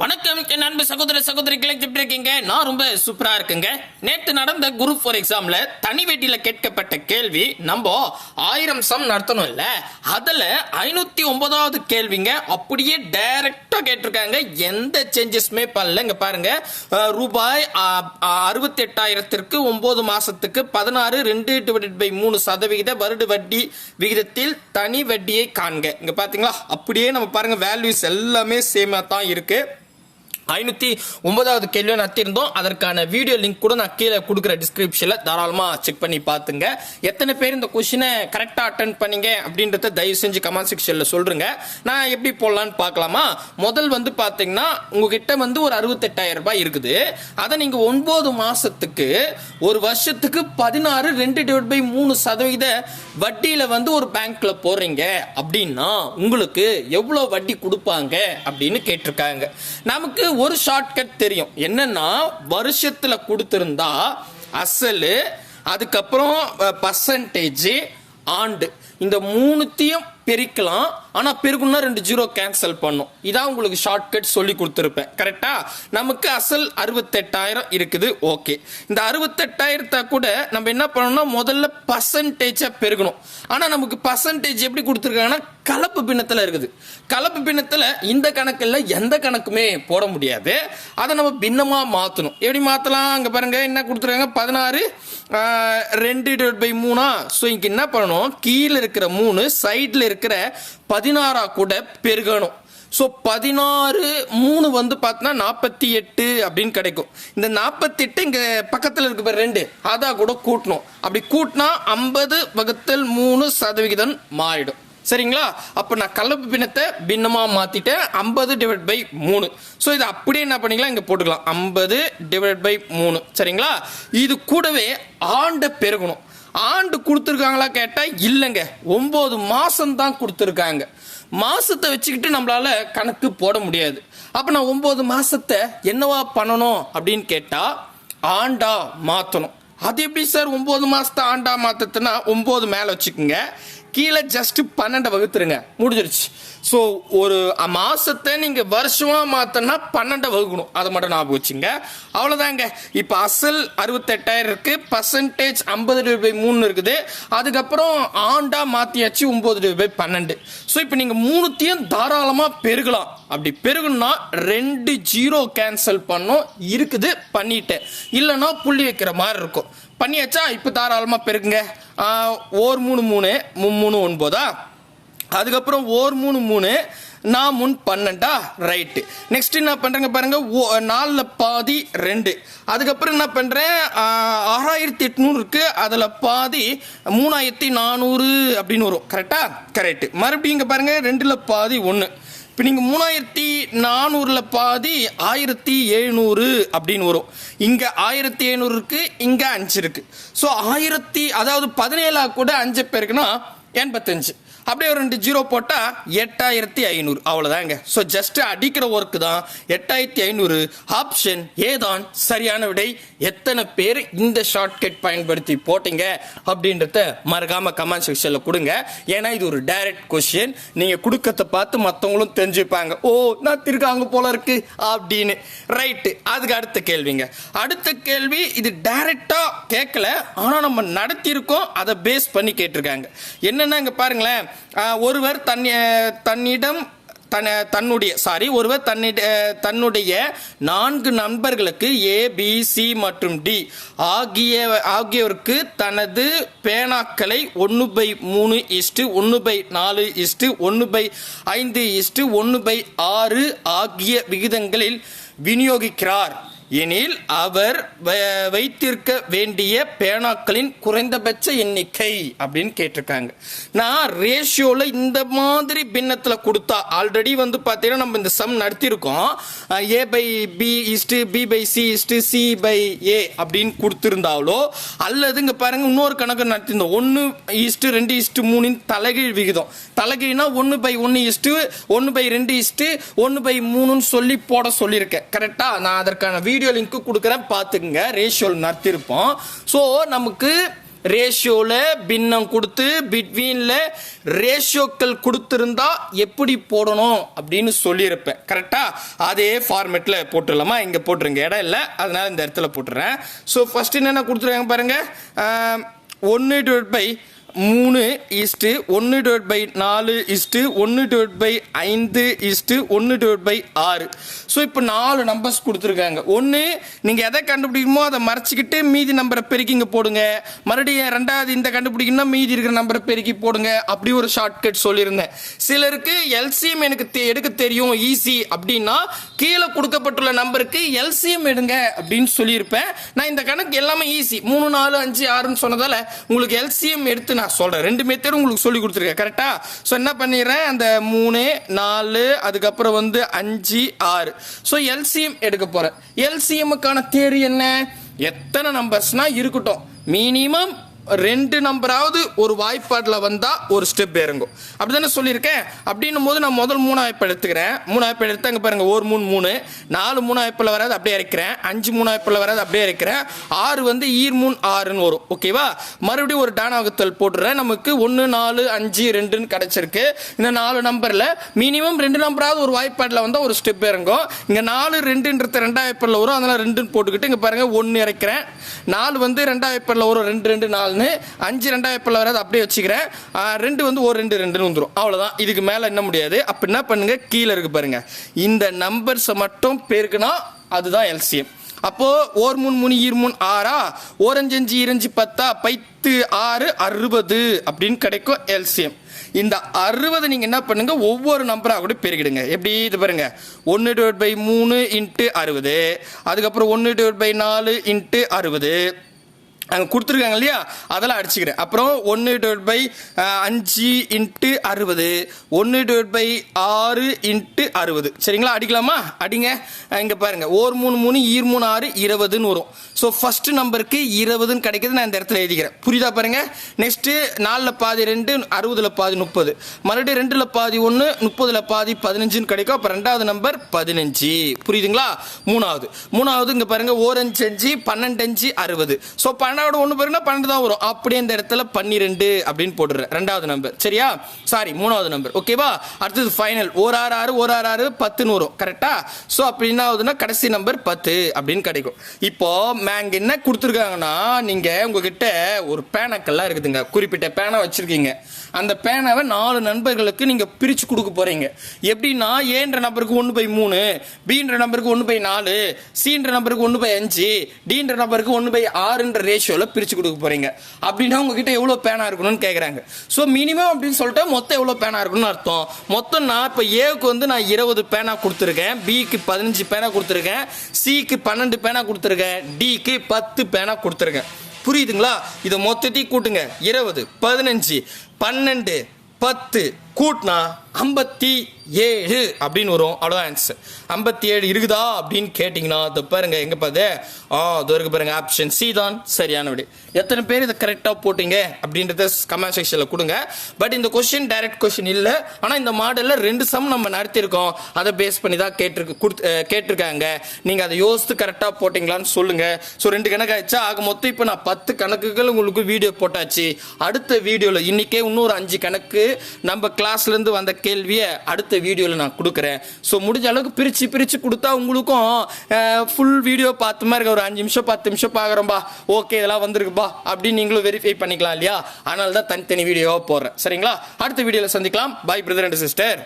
வணக்கம் என் அன்பு சகோதர சகோதரிகளை எப்படி இருக்கீங்க? நான் ரொம்ப சூப்பரா இருக்குங்க. நேற்று நடந்த குரூப் ஃபோர் எக்ஸாம்ல தனி வெட்டியில கேட்கப்பட்ட கேள்வி நம்ம ஆயிரம் சம் நடத்தணும் இல்ல? அதுல ஐநூத்தி ஒன்பதாவது கேள்விங்க அப்படியே டைரக்டா கேட்டிருக்காங்க. எந்த சேஞ்சஸ்மே பண்ணல இங்க பாருங்க ரூபாய் அறுபத்தி எட்டாயிரத்திற்கு ஒன்பது மாசத்துக்கு பதினாறு ரெண்டு டிவைடட் பை மூணு சதவிகித வருட வட்டி விகிதத்தில் தனி வட்டியை காண்க. இங்க பாத்தீங்களா? அப்படியே நம்ம பாருங்க வேல்யூஸ் எல்லாமே சேமா தான் இருக்கு. ஐநூத்தி ஒன்பதாவது கேள்வி நடத்தியிருந்தோம் அதற்கான வீடியோ லிங்க் கூட நான் கீழே கொடுக்குற டிஸ்கிரிப்ஷன்ல தாராளமா செக் பண்ணி பார்த்துங்க. எத்தனை பேர் இந்த கொஸ்டினை கரெக்டா அட்டன் பண்ணீங்க அப்படின்றத தயவு செஞ்சு கமெண்ட் செக்ஷன்ல சொல்றீங்க நான் எப்படி போடலான்னு பார்க்கலாமா? முதல் வந்து பாத்தீங்கன்னா உங்ககிட்ட வந்து ஒரு அறுபத்தெட்டாயிரம் ரூபாய் இருக்குது. அதை நீங்க ஒன்பது மாசத்துக்கு ஒரு வருஷத்துக்கு பதினாறு ரெண்டு டிவைட் பை மூணு சதவீத வட்டியில வந்து ஒரு பேங்க்ல போடுறீங்க அப்படின்னா உங்களுக்கு எவ்வளவு வட்டி கொடுப்பாங்க அப்படின்னு கேட்டிருக்காங்க. நமக்கு ஒரு ஷார்ட்கட் தெரியும். என்னன்னா வருஷத்துல கொடுத்திருந்தா அசலு அதுக்கப்புறம் பர்சன்டேஜ் ஆண்டு. இந்த மூணுத்தையும் பெருக்கலாம். ஆனால் பெருக்குன்னா ரெண்டு ஜீரோ கேன்சல் பண்ணும். இதான் உங்களுக்கு ஷார்ட்கட் சொல்லி கொடுத்துருப்பேன். கரெக்டா நமக்கு அசல் அறுபத்தெட்டாயிரம் இருக்குது. ஓகே இந்த அறுபத்தெட்டாயிரத்தை கூட நம்ம என்ன பண்ணணும்னா முதல்ல பர்சன்டேஜாக பெருகணும். ஆனால் நமக்கு பர்சன்டேஜ் எப்படி கொடுத்துருக்காங்கன்னா கலப்பு பின்னத்தில் இருக்குது. கலப்பு பின்னத்தில் இந்த கணக்கில் எந்த கணக்குமே போட முடியாது. அதை நம்ம பின்னமாக மாற்றணும் எப்படி மாற்றலாம் அங்கே பாருங்க. என்ன கொடுத்துருக்காங்க? பதினாறு ரெண்டு டிவைட் பை மூணா. ஸோ இங்கே என்ன பண்ணணும்? கீழே இருக்கிற மூணு சைடில் இருக்கிற பதினாறா கூட பெருகணும். ஸோ பதினாறு மூணு வந்து பார்த்தோன்னா நாற்பத்தி எட்டு அப்படின்னு கிடைக்கும். இந்த நாற்பத்தி எட்டு இங்கே பக்கத்தில் இருக்க பேர் ரெண்டு. அதான் கூட கூட்டணும். அப்படி கூட்டினா ஐம்பது வகுத்தல் மூணு சதவிகிதம் மாறிடும். சரிங்களா? அப்போ நான் கலப்பு பின்னத்தை பின்னமாக மாற்றிட்டேன் ஐம்பது டிவைட் பை மூணு. ஸோ இதை அப்படியே என்ன பண்ணிக்கலாம்? இங்கே போட்டுக்கலாம். ஐம்பது டிவைட் பை மூணு. சரிங்களா? இது கூடவே ஆண்டை பெருகணும். ஆண்டு கொடுத்துருக்காங்களா கேட்டால் இல்லைங்க. ஒம்பது மாதம் தான் கொடுத்துருக்காங்க. மாதத்தை வச்சுக்கிட்டு நம்மளால் கணக்கு போட முடியாது. அப்போ நான் ஒம்பது மாதத்தை என்னவா பண்ணணும் அப்படின்னு கேட்டால் ஆண்டா மாற்றணும் அது எப்படி சார்? ஒம்பது மாதத்தை ஆண்டா மாற்றத்துனா ஒம்பது மேலே வச்சுக்கோங்க. கீழே ஜஸ்ட் பன்னெண்டை வகுத்துருங்க. முடிஞ்சிருச்சு. ஸோ ஒரு மாசத்தை நீங்க வருஷமா மாத்தனா பன்னெண்டை வகுக்கணும். அதை மட்டும் ஞாபகம் வச்சுங்க. அவ்வளவுதாங்க. இப்போ அசல் அறுபத்தெட்டாயிரம் இருக்கு பர்சன்டேஜ் ஐம்பது ரூபாய் மூணு இருக்குது. அதுக்கப்புறம் ஆண்டா மாத்தியாச்சு ஒன்பது ரூபாய் பன்னெண்டு. ஸோ இப்போ நீங்க மூணுத்தையும் தாராளமா பெருகலாம். அப்படி பெருகணும்னா ரெண்டு ஜீரோ கேன்சல் பண்ணும் இருக்குது பண்ணிட்டேன். இல்லைன்னா புள்ளி வைக்கிற மாதிரி இருக்கும். பண்ணியாச்சா? இப்போ தாராளமாக பெருகுங்க ஓர் மூணு மூணு மூணு ஒன்பதா? அதுக்கப்புறம் ஓர் மூணு மூணு நான் முன் பன்னெண்டா? ரைட்டு நெக்ஸ்ட் என்ன பண்ணுறேங்க பாருங்கள் ஓ- நாலில் பாதி ரெண்டு. அதுக்கப்புறம் என்ன பண்ணுறேன் ஆறாயிரத்தி எட்நூறு அதில் பாதி மூணாயிரத்தி நானூறு அப்படின்னு வரும். கரெக்டாக கரெக்டு மறுபடியும் இங்கே பாருங்க ரெண்டில் பாதி ஒன்று இப்போ நீங்கள் மூணாயிரத்தி நானூறில் பாதி ஆயிரத்தி எழுநூறு அப்படின்னு வரும். இங்கே ஆயிரத்தி எழுநூறு இருக்குது இங்கே அஞ்சு இருக்குது ஸோ ஆயிரத்தி அதாவது பதினேழா கூட அஞ்சு பேருக்குன்னா எண்பத்தஞ்சு. அப்படியே ஒரு ரெண்டு ஜீரோ போட்டால் எட்டாயிரத்தி ஐநூறு. அவ்வளோதாங்க ஸோ ஜஸ்ட் அடிக்கிற ஒர்க்கு தான். எட்டாயிரத்தி ஐநூறு. ஆப்ஷன் ஏதான் சரியான விடை. எத்தனை பேர் இந்த ஷார்ட்கட் பயன்படுத்தி போட்டீங்க அப்படின்றத மறக்காமல் கமெண்ட் செக்ஷனில் கொடுங்க. ஏன்னா இது ஒரு டைரக்ட் கொஷின் நீங்கள் கொடுக்கறத பார்த்து மற்றவங்களும் தெரிஞ்சுப்பாங்க. ஓ நான் திருக்காங்க போல இருக்கு அப்படின்னு. ரைட்டு அதுக்கு அடுத்த கேள்விங்க. அடுத்த கேள்வி இது டைரக்டாக கேட்கல. ஆனால் நம்ம நடத்தியிருக்கோம். அதை பேஸ் பண்ணி கேட்டிருக்காங்க. என்னென்னா இங்கே பாருங்களேன். ஒருவர் தன் தன்னிடம் தன் தன்னுடைய சாரி ஒருவர் தன்னிட தன்னுடைய நான்கு நண்பர்களுக்கு ஏ பி சி மற்றும் டி ஆகிய ஆகியோருக்கு தனது பேனாக்களை ஒன்று பை மூணு இஸ்டு ஒன்று பை நாலு இஸ்டு ஒன்று பை ஐந்து இஸ்டு ஒன்று பை ஆறு ஆகிய விகிதங்களில் விநியோகிக்கிறார். எனில் அவர் வ- வைத்திருக்க வேண்டிய பேனாக்களின் குறைந்தபட்ச எண்ணிக்கை அப்படின்னு கேட்டிருக்காங்க. நான் ரேஷியோவில் இந்த மாதிரி பின்னத்தில் கொடுத்தா ஆல்ரெடி வந்து பார்த்தீங்கன்னா நம்ம இந்த sum நடத்தியிருக்கோம் A by B is to B by C is to C by A அப்படின்னு கொடுத்துருந்தாலோ அல்லது இங்கே பாருங்கள் இன்னொரு கணக்கு நடத்திருந்தோம். ஒன்று இஸ்டு ரெண்டு இஸ்டு மூணின் தலைகீழ் விகிதம். தலைகீழ்னா ஒன்று பை ஒன்று இஸ்டு ஒன்று பை ரெண்டு இஸ்டு ஒன்று பை மூணுன்னு சொல்லி போட சொல்லியிருக்கேன். கரெக்டாக நான் அதற்கான வீடியோ லிங்க் கொடுக்குறேன் பார்த்துக்குங்க. ரேஷியோவில் நடத்திருப்போம். ஸோ நமக்கு ரேஷியோவில் பின்னம் கொடுத்து பிட்வீனில் ரேஷியோக்கள் கொடுத்துருந்தா எப்படி போடணும் அப்படின்னு சொல்லியிருப்பேன். கரெக்டாக அதே ஃபார்மேட்டில் போட்டுடலாமா? இங்கே போட்டுருங்க. இடம் இல்லை. அதனால் இந்த இடத்துல போட்டுறேன். ஸோ ஃபஸ்ட்டு என்னென்ன கொடுத்துருக்காங்க பாருங்கள் ஒன்று டிவைட் பை மூணு இஸ்ட்டு ஒன்று டிவைட் பை நாலு இஸ்ட்டு ஒன்று டிவைட் பை ஐந்து இஸ்ட்டு ஒன்று டிவைட் பை ஆறு. ஸோ இப்போ நாலு நம்பர்ஸ் கொடுத்துருக்காங்க. ஒன்று நீங்கள் எதை கண்டுபிடிக்கணுமோ அதை மறைச்சிக்கிட்டு மீதி நம்பரை பெருக்கிங்க போடுங்க. மறுபடியும் ரெண்டாவது இந்த கண்டுபிடிக்கணும்னா மீதி இருக்கிற நம்பரை பெருக்கி போடுங்க. அப்படி ஒரு ஷார்ட்கட் சொல்லியிருந்தேன். சிலருக்கு எல்சிஎம் எனக்கு தெ- எடுக்க தெரியும் ஈஸி அப்படின்னா கீழே கொடுக்கப்பட்டுள்ள நம்பருக்கு எல்சிஎம் எடுங்க அப்படின்னு சொல்லியிருப்பேன். நான் இந்த கணக்கு எல்லாமே ஈஸி மூணு நாலு அஞ்சு ஆறுன்னு சொன்னதால் உங்களுக்கு எல்சிஎம் எடுத்து நான் சொல்றேன். ரெண்டு தேர் உங்களுக்கு சொல்லி கொடுத்துருக்கேன். கரெக்டா ஸோ என்ன பண்ணிடுறேன்? அந்த மூணு நாலு அதுக்கப்புறம் வந்து அஞ்சு ஆறு. ஸோ எல்சிஎம் எடுக்க போறேன். எல்சிஎம்முக்கான தேரி என்ன? எத்தனை நம்பர்ஸ்னால் இருக்கட்டும். மினிமம் ரெண்டு நம்பராவது ஒரு வாய்ப்பாட்டில் வந்தால் ஒரு ஸ்டெப் இறங்கும். அப்படி தானே சொல்லியிருக்கேன்? அப்படின்னும் போது நான் முதல் மூணு வாய்ப்பு எடுத்துக்கிறேன். மூணு வாய்ப்பு எடுத்து அங்கே பாருங்க ஒரு மூணு மூணு. நாலு மூணு வாய்ப்பில் வராது அப்படியே இறக்கிறேன். அஞ்சு மூணு வாய்ப்பில் வராது அப்படியே இறக்கிறேன். ஆறு வந்து ஈர் மூணு ஆறுன்னு வரும். ஓகேவா மறுபடியும் ஒரு டானாகத்தல் போட்டுறேன் நமக்கு ஒன்று நாலு அஞ்சு ரெண்டுன்னு கிடச்சிருக்கு. இந்த நாலு நம்பரில் மினிமம் ரெண்டு நம்பராவது ஒரு வாய்ப்பாட்டில் வந்தால் ஒரு ஸ்டெப் இறங்கும். இங்கே நாலு ரெண்டுன்றது ரெண்டாயிரப்பில் வரும். அதனால் ரெண்டுன்னு போட்டுக்கிட்டு இங்கே பாருங்கள் ஒன்று இறக்கிறேன். நாலு வந்து ரெண்டாயிரப்பில் வரும். ரெண்டு ரெண்டு நாலு. நாலுன்னு அஞ்சு ரெண்டாயிரம் பிள்ளை வராது அப்படியே வச்சுக்கிறேன். ரெண்டு வந்து ஒரு ரெண்டு ரெண்டுன்னு வந்துடும் அவ்வளோதான் இதுக்கு மேலே என்ன முடியாது. அப்போ என்ன பண்ணுங்க? கீழே இருக்கு பாருங்க. இந்த நம்பர்ஸை மட்டும் பெருக்குனா அதுதான் எல்சிஎம் அப்போது ஓர் மூணு மூணு ஈர் மூணு ஆறா? ஓரஞ்சு அஞ்சு ஈரஞ்சு பத்தா? பைத்து ஆறு அறுபது அப்படின்னு கிடைக்கும் எல்சிஎம் இந்த அறுபது நீங்க என்ன பண்ணுங்க? ஒவ்வொரு நம்பராக கூட பெருகிடுங்க எப்படி? இது பாருங்க. ஒன்று டிவைட் பை மூணு இன்ட்டு அறுபது. அதுக்கப்புறம் ஒன்று டிவைட் பை நாலு இன்ட்டு அறுபது. அங்கே கொடுத்துருக்காங்க இல்லையா? அதெல்லாம் அடிச்சுக்கிறேன். அப்புறம் ஒன்று டிவைட் பை அஞ்சு இன்ட்டு அறுபது. ஒன்று டிவைட் பை ஆறு இன்ட்டு அறுபது. சரிங்களா? அடிக்கலாமா? அடிங்க. இங்கே பாருங்கள் ஓர் மூணு மூணு ஈர் மூணு ஆறு இருபதுன்னு வரும். ஸோ ஃபஸ்ட்டு நம்பருக்கு இருபதுன்னு கிடைக்கிறது நான் இந்த இடத்துல எழுதிக்கிறேன். புரியுதா பாருங்கள் நெக்ஸ்ட்டு நாலில் பாதி ரெண்டு அறுபதில் பாதி முப்பது. மறுபடியும் ரெண்டில் பாதி ஒன்று முப்பதில் பாதி பதினஞ்சுன்னு கிடைக்கும். அப்போ ரெண்டாவது நம்பர் பதினஞ்சு. புரியுதுங்களா? மூணாவது. மூணாவது இங்கே பாருங்கள் ஓரஞ்சு அஞ்சு பன்னெண்டு அஞ்சு அறுபது. ஸோ பன்னெண்டு பன்னெண்டோட ஒன்று பாருங்கன்னா பன்னெண்டு தான் வரும். அப்படியே இந்த இடத்துல பன்னிரெண்டு அப்படின்னு போட்டுறேன் ரெண்டாவது நம்பர் சரியா? சாரி மூணாவது நம்பர் ஓகேவா அடுத்தது ஃபைனல் ஒரு ஆறு ஆறு ஒரு ஆறு ஆறு பத்துன்னு வரும். கரெக்டா ஸோ அப்படி என்ன ஆகுதுன்னா கடைசி நம்பர் பத்து அப்படின்னு கிடைக்கும். இப்போ மேங்க என்ன கொடுத்துருக்காங்கன்னா நீங்க உங்ககிட்ட ஒரு பேனாக்கள்லாம் இருக்குதுங்க. குறிப்பிட்ட பேனா வச்சிருக்கீங்க. அந்த பேனாவை நாலு நண்பர்களுக்கு நீங்க பிரிச்சு கொடுக்க போறீங்க. எப்படின்னா ஏன்ற நம்பருக்கு ஒன்று பை மூணு பின்ற நம்பருக்கு ஒன்று பை நாலு சின்ற நம்பருக்கு ஒன்று பை அஞ்சு டின்ற நம்பருக்கு ஒன்று பை ஆறுன்ற ரேஷியோல பிரித்து கொடுக்க போறீங்க. அப்படின்னா உங்ககிட்ட எவ்வளோ பேனா இருக்கணும்னு கேட்குறாங்க ஸோ மினிமம் அப்படின்னு சொல்லிட்டு மொத்தம் எவ்வளோ பேனா இருக்கணும்னு அர்த்தம். மொத்தம் நான் இப்போ ஏவுக்கு வந்து நான் இருபது பேனா கொடுத்துருக்கேன். பிக்கு பதினஞ்சு பேனா கொடுத்துருக்கேன். சிக்கு பன்னெண்டு பேனா கொடுத்துருக்கேன். டிக்கு பத்து பேனா கொடுத்துருக்கேன். புரியுதுங்களா? இதை மொத்தத்தையும் கூட்டுங்க. இருபது பதினஞ்சு பன்னெண்டு பத்து கூட்டினா ஐம்பத்தி ஏழு. அப்படின்னு வரும். அவ்வளோதான் ஆன்சர் ஐம்பத்தி ஏழு இருக்குதா அப்படின்னு கேட்டிங்கன்னா இதை பாருங்க எங்க பாது ஆ இதோ இருக்கு பாருங்க ஆப்ஷன் சி தான் சரியான விடை எத்தனை பேர் இதை கரெக்டாக போட்டீங்க அப்படின்றத கமெண்ட் செக்ஷனில் கொடுங்க. பட் இந்த கொஸ்டின் டைரக்ட் கொஸ்டின் இல்லை. ஆனால் இந்த மாடலில் ரெண்டு சம் நம்ம நடத்தியிருக்கோம். அதை பேஸ் பண்ணி தான் கேட்டிருக்கு கொடுத்து கேட்டிருக்காங்க. நீங்கள் அதை யோசித்து கரெக்டாக போட்டிங்களான்னு சொல்லுங்க. ஸோ ரெண்டு கணக்கு ஆயிடுச்சா? ஆக மொத்தம் இப்போ நான் பத்து கணக்குகள் உங்களுக்கு வீடியோ போட்டாச்சு. அடுத்த வீடியோவில் இன்னைக்கே இன்னொரு அஞ்சு கணக்கு. நம்ம கிளாஸ்ல கிளாஸ்லேருந்து வந்த கேள்வியை அடுத்த வீடியோவில் நான் கொடுக்குறேன். ஸோ முடிஞ்ச அளவுக்கு பிரித்து பிரித்து கொடுத்தா உங்களுக்கும் ஃபுல் வீடியோ பார்த்த மாதிரி இருக்க ஒரு அஞ்சு நிமிஷம் பத்து நிமிஷம் பார்க்குறோம்பா ஓகே இதெல்லாம் வந்திருக்குப்பா. அப்படின்னு நீங்களும் வெரிஃபை பண்ணிக்கலாம் இல்லையா? அதனால தான் தனித்தனி வீடியோவாக போடுறேன். சரிங்களா? அடுத்த வீடியோவில் சந்திக்கலாம். By brother and sister